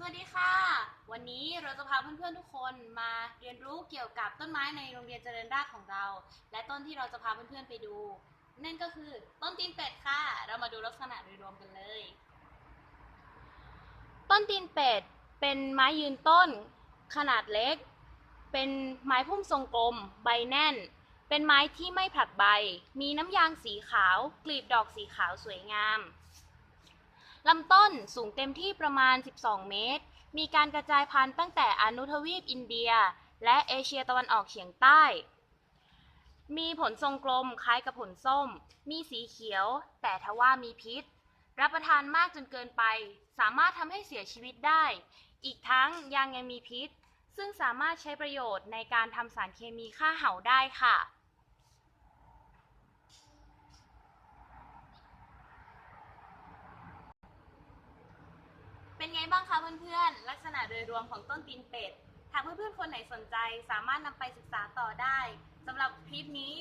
สวัสดีค่ะ วันนี้เราจะพาเพื่อนๆทุกคนมาเรียนรู้เกี่ยวกับต้นไม้ในโรงเรียนเจริญราษฎร์ของเรา และต้นที่เราจะพาเพื่อนๆไปดู นั่นก็คือต้นตีนเป็ดค่ะ เรามาดูลักษณะโดยรวมกันเลย ต้นตีนเป็ดเป็นไม้ยืนต้น ขนาดเล็ก เป็นไม้พุ่มทรงกลม ใบแน่น เป็นไม้ที่ไม่ผลัดใบ มีน้ำยางสีขาว กลีบดอกสีขาวสวยงาม ลำต้นสูงเต็มที่ประมาณ 12 เมตร มีการกระจายพันธุ์ตั้งแต่อนุทวีปอินเดีย และเอเชียตะวันออกเฉียงใต้ มีผลทรงกลมคล้ายกับผลส้ม มีสีเขียว แต่ทว่ามีพิษ รับประทานมากจนเกินไป สามารถทำให้เสียชีวิตได้ อีกทั้งยังยังมีพิษ ซึ่งสามารถใช้ประโยชน์ในการทำสารเคมีฆ่าเห่าได้ค่ะ เป็น ไงบ้างคะเพื่อนๆ ลักษณะโดยรวมของต้นตีนเป็ด หากเพื่อนๆ คนไหนสนใจสามารถนำไปศึกษาต่อได้สำหรับคลิปนี้